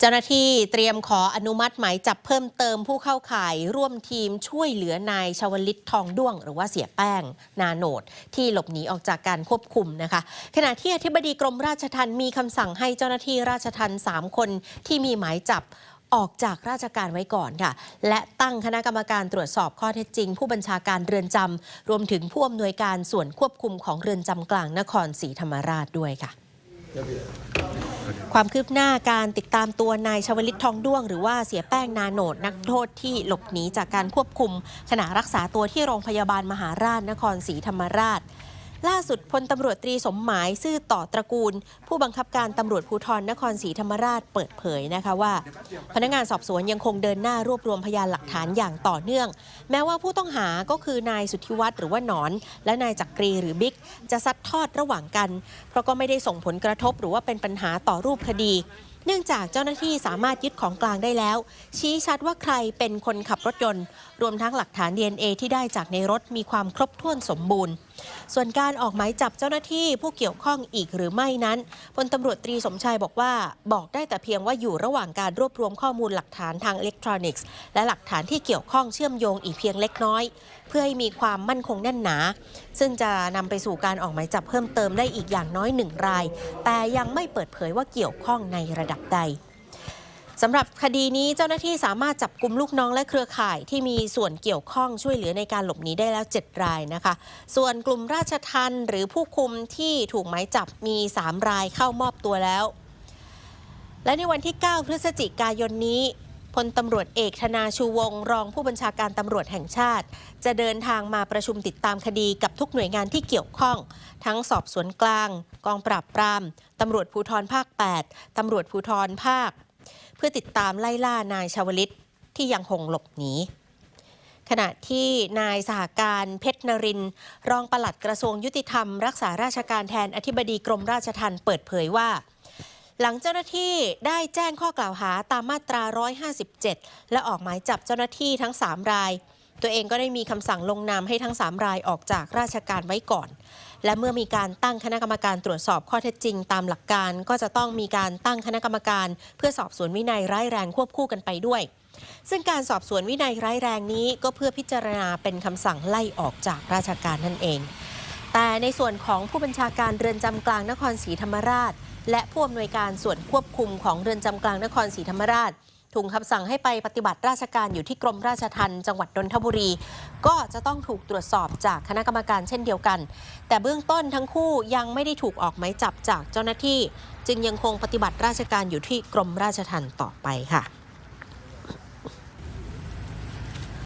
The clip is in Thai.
เจ้าหน้าที่เตรียมขออนุมัติหมายจับเพิ่มเติมผู้เข้าข่ายร่วมทีมช่วยเหลือนายชวลิตทองด้วง หรือว่าเสียแป้ง นาโนด ที่หลบหนีออกจากการควบคุมนะคะ ขณะที่อธิบดีกรมราชทัณฑ์มีคำสั่งให้เจ้าหน้าที่ราชทัณฑ์3คนที่มีหมายจับออกจากราชการไว้ก่อนค่ะ และตั้งคณะกรรมการตรวจสอบข้อเท็จจริง ผู้บัญชาการเรือนจำรวมถึงผู้อำนวยการส่วนควบคุมของเรือนจำกลางนครศรีธรรมราชด้วยค่ะ ความคืบหน้าการติดตามตัวนายชวลิตทองด้วง หรือว่าเสียแป้งนาโนดนักโทษที่หลบหนีจากการควบคุมขณะรักษาตัวที่โรงพยาบาลมหาราชนครศรีธรรมราช ล่าสุดพลตำรวจตรีสมหมายซื่อต่อตระกูล ผู้บังคับการตำรวจภูธรนครศรีธรรมราชเปิดเผยนะคะว่า พนักงานสอบสวนยังคงเดินหน้ารวบรวมพยานหลักฐานอย่างต่อเนื่อง แม้ว่าผู้ต้องหาก็คือนายสุทธิวัฒน์หรือว่าหนอน และนายจักรีหรือบิ๊ก จะซัดทอดระหว่างกัน เพราะก็ไม่ได้ส่งผลกระทบหรือว่าเป็นปัญหาต่อรูปคดี เนื่องจากเจ้าหน้าที่สามารถยึดของกลางได้แล้ว ชี้ชัดว่าใครเป็นคนขับรถยนต์ รวมทั้งหลักฐาน DNA ที่ได้จากในรถมีความครบถ้วนสมบูรณ์ ส่วนการออกหมายจับเจ้าหน้าที่ผู้เกี่ยวข้องอีกหรือไม่นั้นพลตำรวจตรีสมชายบอกว่า บอกได้แต่เพียงว่าอยู่ระหว่างการรวบรวมข้อมูลหลักฐานทางอิเล็กทรอนิกส์ และหลักฐานที่เกี่ยวข้องเชื่อมโยงอีกเพียงเล็กน้อย เพื่อให้มีความมั่นคงแน่นหนา ซึ่งจะนำไปสู่การออกหมายจับเพิ่มเติมได้อีกอย่างน้อยหนึ่งราย แต่ยังไม่เปิดเผยว่าเกี่ยวข้องในระดับใดสำหรับคดีนี้เจ้าหน้าที่สามารถจับกลุ่มลูกน้องและเครือข่ายที่มีส่วนเกี่ยวข้องช่วยเหลือในการหลบหนีได้แล้ว 7 รายนะคะ ส่วนกลุ่มราชทันหรือผู้คุมที่ถูกหมายจับมี 3 รายเข้ามอบตัวแล้ว และในวันที่ 9 พฤศจิกายนนี้ พลตำรวจเอกธนาชูวงศ์รองผู้บัญชาการตำรวจแห่งชาติ จะเดินทางมาประชุมติดตามคดีกับทุกหน่วยงานที่เกี่ยวข้อง ทั้งสอบสวนกลาง กองปราบปรามตำรวจภูธรภาค 8ตำรวจภูธรภาค เพื่อติดตามไล่ล่านายชาวลิตที่ยังคงหลบหนีขณะที่นายสหการเพชรนรินทร์รองปลัดกระทรวงยุติธรรม รักษาราชการแทนอธิบดีกรมราชทัณฑ์เปิดเผยว่า หลังเจ้าหน้าที่ได้แจ้งข้อกล่าวหาตามมาตรา 157 และออกหมายจับเจ้าหน้าที่ทั้ง 3 ราย ตัวเองก็ได้มีคำสั่งลงนามให้ทั้ง 3 รายออกจากราชการไว้ก่อน และเมื่อมีการตั้งคณะกรรมการตรวจสอบข้อเท็จจริงตามหลักการ ก็จะต้องมีการตั้งคณะกรรมการ เพื่อสอบสวนวินัยร้ายแรงควบคู่กันไปด้วย ซึ่งการสอบสวนวินัยร้ายแรงนี้ก็เพื่อพิจารณาเป็นคำสั่งไล่ออกจากราชการนั่นเอง แต่ในส่วนของผู้บัญชาการเรือนจำกลางนครศรีธรรมราช และผู้อำนวยการส่วนควบคุมของเรือนจำกลางนครศรีธรรมราชถูกคำสั่งให้ไปปฏิบัติราชการอยู่ที่กรมราชทัณฑ์จังหวัดนนทบุรี ก็จะต้องถูกตรวจสอบจากคณะกรรมการเช่นเดียวกัน แต่เบื้องต้นทั้งคู่ยังไม่ได้ถูกออกหมายจับจากเจ้าหน้าที่ จึงยังคงปฏิบัติราชการอยู่ที่กรมราชทัณฑ์ต่อไปค่ะ